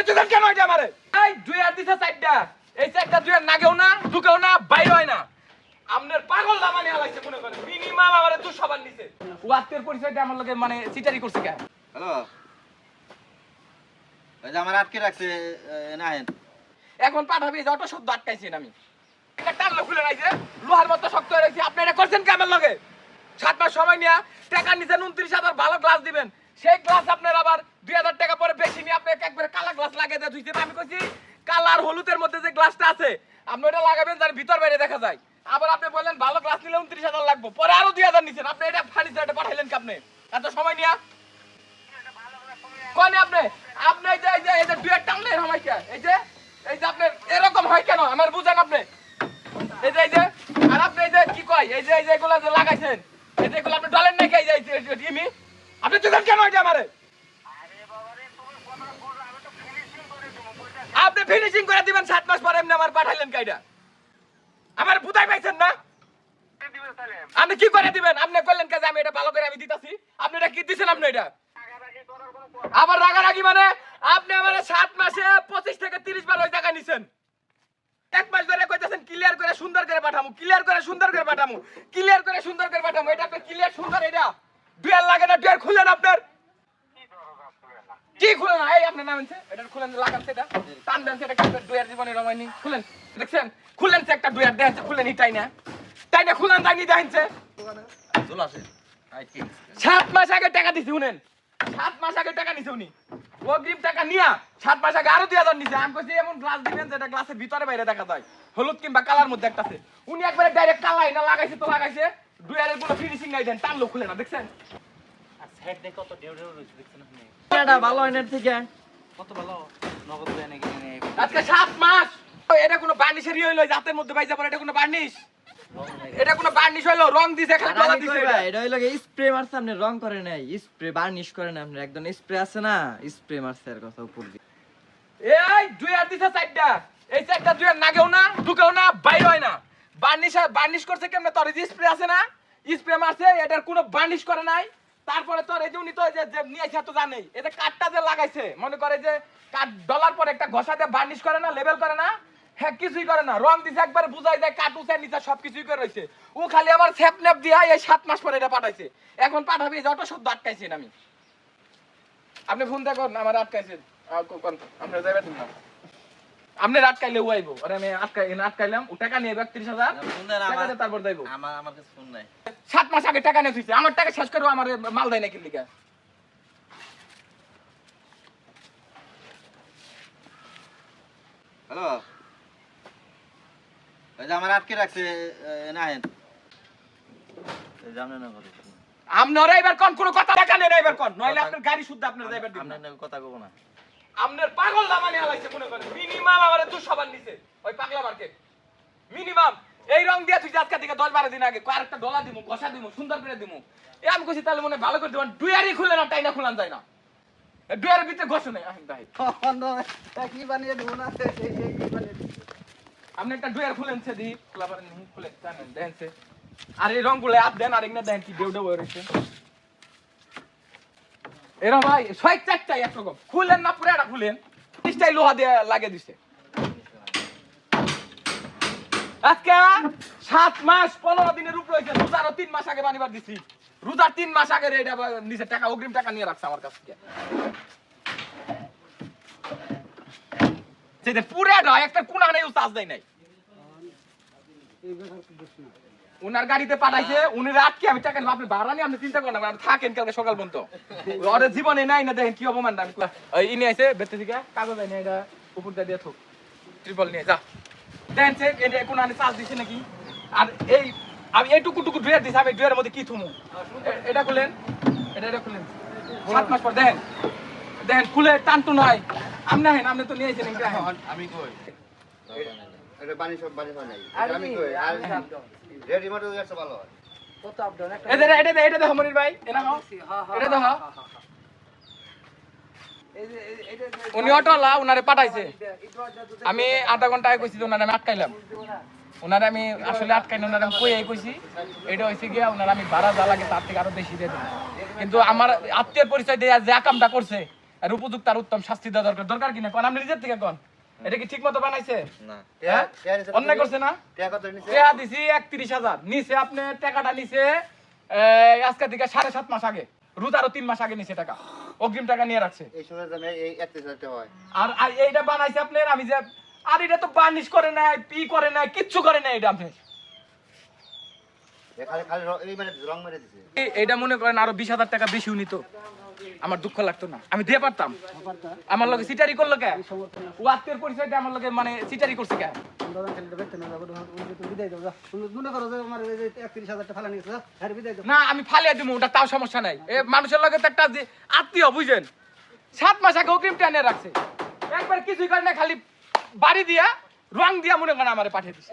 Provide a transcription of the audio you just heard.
আপনি কেন এটা আমারে? এই দুই আর দিছে চারটা। এই চারটা দুই আর নাগেও না ঢুকেও না বাইরে হয় না। আপনার পাগল দামানি হালাইছে মনে করেন। মিনিমাম আমারে দু সবার নিচে ওয়াতের পরিচয়টা আমার লগে মানে চিটারি করছে কেন হ্যালো? ওই যে আমার আটকে রাখছে এ, এখন পাঠাবি যে অটো শব্দ আটকাইছেন আমি। এটা টানলো খুলে রাখছে লোহার মতো শক্ত হয়ে রয়েছে। আপনি এটা করছেন কি আমার লগে? সাত মাস সময় নিয়ে টাকা নিছেন উনত্রিশ হাজার ভালো গ্লাস দিবেন। সেই গ্লাস আপনার আবার দুই হাজার টাকা পরে বেশি নিয়ে আপনি একবারে কালা গ্লাস লাগিয়ে দিয়ে ধুইছেন আমি কইছি, কালা আর হলুদের মধ্যে যে গ্লাসটা আছে, আপনি ওটা লাগাবেন যার ভিতর বাইরে দেখা যায়। আবার আপনি বললেন, ভালো গ্লাস নিলে উনত্রিশ হাজার লাগবে। পরে আরও দুই হাজার নিছেন। আপনি এটা ফার্নিচারটা পাঠাইলেন কি আপনি এত সময় নিয়ে। কোন আপনি? আপনি এই যে এই যে এই যে দুই টানলেন আমাকে এই যে এই যে আপনি এরকম হয় কেন? আমার বুঝেন আপনি। এই যে এই যে, আর আপনি এই যে কি কয়? এই যে এই যে এগুলা যে লাগাইছেন, এই যে এগুলা আপনি ডলেন নাকি এই যে দিতেন কেন এটা আমারে? আপনি ফিনিশিং করে দিবেন, সাত মাস পরে এমনি আমার পাঠাইলেন কাইটা আমার বুঝাই পাইছেন না? আপনি কি করে দিবেন? আপনি করলেন কাজে, আমি এটা ভালো করে আমি দিতাছি। আপনি এটা কি দিছেন আপনি এটা? আবার রাগারাগি মানে? আপনি আমার সাত মাসে পঁচিশ থেকে তিরিশ বার ওই টাকা নিছেন। এক মাস ধরে কইতেছেন ক্লিয়ার করে সুন্দর করে পাঠামু ক্লিয়ার করে সুন্দর করে পাঠামু ক্লিয়ার করে সুন্দর করে পাঠামু। এটা আপনি ক্লিয়ার সুন্দর এটা। ডুয়ার লাগে না ডুয়ার খুলেন আপনার? কি খুলেন না? এই আপনার নাম আছে এটা খুলেন লাগান সেটা। টান দেন সেটা ডুয়ার জীবনে খুলেন। দেখছেন? খুলেন সে একটা ডুয়ার খুলেন না তাই না খুলেন তাই নি সাত মাস আগে টাকা দিছি উনেন সাত মাস আগে টাকা নিছে উনি। অগ্রিম টাকা নিয়া সাত মাস আগে আরও দুই হাজার নিছে। আমি কইছি এমন গ্লাস দিবেন যেটা গ্লাসের ভিতরে বাইরে দেখা যায়। হলুদ কিংবা কালার মধ্যে একটা আছে। উনি একবারে ডাইরেক্ট কালাই না লাগাইছে তো লাগাইছে। দুই হাজার কোনো ফিনিশিং নাই দেন টানলো খুলে না দেখছেন? এটা ভালো থেকে কত ভালো নগদ দেয় নাকি আজকে সাত মাস! এটা কোনো বার্নিশের হইল জাতের মধ্যে বাইজা পড়ে এটা কোনো বার্নিশ? এটা কোনো বার্নিশ হইল রং দিছে খালি ডলা দিছে এটা। এটা হইল স্প্রে মারছে আপনি রং করে নাই। স্প্রে বার্নিশ করে না আপনি একদম স্প্রে আছে না স্প্রে মারছে এর কথা উপর দিয়ে। এই দুই আর দিছে চারটা। এই চারটা দুই আর নাগেও না ঢুকেও না বাইরে হয় না। বার্নিশ বার্নিশ করছে কেমনে? তোর স্প্রে আছে না? স্প্রে মারছে এটার কোনো বার্নিশ করে নাই। তারপরে তোর এই যে উনি তো এই যে নিয়ে আসে তো জানেই। যে কাঠটা যে লাগাইছে মনে করে যে কাঠ ডলার পর একটা ঘষা দিয়ে বার্নিশ করে না লেভেল করে না? হ্যাঁ কিছুই করে না। রং দিছে একবার বুঝাই যায় কাঠ উচে নিচে সব কিছুই করে রয়েছে ও খালি আমার স্যাপ ন্যাপ দিয়া এই সাত মাস পরে এটা পাঠাইছে। এখন পাঠাবি এই যে অটো শব্দ আটকাইছেন আমি। আপনি ফোন দেখুন আমার আটকাইছেন? আপনার যাইবেন না। আপনি আটকাইলে ও আইবো। আরে আমি আটকাই আটকাইলাম। ও টাকা নিয়ে একত্রিশ হাজার। আমার তারপর যাইবো। আমার আমার কাছে ফোন নাই। সাত মাস আগে টাকা নিয়ে থুইছে। আমার টাকা শেষ করে আমার মাল দেয় নাকি লিগা। হ্যালো? যে আমার আটকে রাখছে এ, না না আপনারা এবার কোন কোনো কথা টাকা নেই এবার কোন? নইলে আপনার গাড়ি শুদ্ধ আপনার যাইবার দিন আপনার কথা কব না। আপনার পাগল দামানি হালাইছে মনে করেন। মিনিমাম আমার দু সবার নিচে ওই পাগলা মার্কেট। মিনিমাম। এই রং দিয়া তুই আজকে থেকে দশ বারো দিন আগে কয়েকটা ডলা দিমু, ঘষা দিমু, সুন্দর করে দিমু। এ আমি কইছি, তাহলে মনে ভালো করে দিবেন ডুয়ারি খুলে না, টাইনা খুলান যায় না। ডুয়ারের ভিতরে ঘষে নেই কি বানিয়ে দেবো না আপনি একটা ডুয়ার খুলেন সে দি খোলা খুলে জানেন সে। আর এই রংগুলো আপ দেন, আর এগুলো দেন কি, ডেউ ডেউ রয়েছে এরকম ভাই, ছয় চারটাই একরকম খুলেন না পুরো এটা খুলেন। তিরিশটাই লোহা দিয়ে লাগিয়ে দিছে। আজকে সাত মাস, পনেরো দিনের উপরে হয়েছে। রোজারও তিন মাস আগে বানিবার দিছি। রোজার তিন মাস আগে এটা নিচে টাকা, অগ্রিম টাকা নিয়ে রাখছে আমার কাছ থেকে। সেটা পুরাটা একটা কোনা নেই চার্জ দেয় নাই। উনার গাড়িতে পাঠাইছে, উনি রাতকে আমি টাকা। আপনি ভাড়া নিয়ে আপনি চিন্তা করেন আপনি থাকেন কালকে সকাল পর্যন্ত। ওর জীবনে নাই না, দেখেন কি অপমান ইনি আইছে বেতে থেকে কাগজ আইনে, এটা উপর দিয়ে থুক। ট্রিপল নিয়ে, যা। দেখেন সে এটা কোন আনে চার্জ দিছে নাকি? আর এই আমি এইটুকু টুকু ডুয়ার দিছি আমি ডুয়ারের মধ্যে কি থুমু? এটা খুলেন এটা এটা খুলেন। সাত মাস পর দেখেন দেখেন খুলে টানটু নয় আপনি আহেন আপনি তো নিয়েছেন আমি কই? এটা বানি সব হয় নাই। আমি কই? আর রেডিমেড হয়ে গেছে ভালো কত আপ একটা এটা এটা এটা দেখো মনির ভাই। এনা হও এটা দেখো উনি অটোলা উনারে পাঠাইছে। আমি আধা ঘণ্টা আগে কইছি যে উনারে আমি আটকাইলাম। উনারে আমি আসলে আটকাইনি উনারে আমি কই কইছি। এটা হইছে গিয়া উনারে আমি ভাড়া যা লাগে তার থেকে আরও বেশি দিয়ে দেব। কিন্তু আমার আত্মীয় পরিচয় দিয়ে যে কামটা করছে আর উপযুক্ত আর উত্তম শাস্তি দেওয়া দরকার। দরকার কিনা কোন? আপনি নিজের থেকে কোন? এটা কি ঠিক মতো বানাইছে? না। হ্যাঁ? নিছে অন্যায় করছে না? নিছে? টাকা দিছি একত্রিশ হাজার। নিচে আপনি টাকাটা নিচে আজকে থেকে সাড়ে সাত মাস আগে। আরও তিন মাস আগে নিছে টাকা। অগ্রিম টাকা নিয়ে রাখছে। এই সময় এই হয়। আর আর এইটা বানাইছে আপনার আমি যে আর এটা তো বার্নিশ করে নাই পি করে নাই কিচ্ছু করে নাই এটা আপনি এ খালি খালি র- এই মানে করেন আরও বিশ হাজার টাকা বেশিও নিত আমার দুঃখ লাগতো না। আমি দিয়ে পারতাম। আমার লগে সিটারি করল কে? ও আত্মীয় পরিচয়টা আমার লগে মানে সিটারি করছে কে? না, আমি ফালিয়ে দিব ওটা তাও সমস্যা নাই। মানুষের লগে তো একটা আত্মীয়, বুঝেন? সাত মাস আগে অগ্রিম টানে রাখছে। একবার কিছুই করে না, খালি বাড়ি দিয়া, রং দিয়া মনে করেন আমারে পাঠিয়ে দিছে।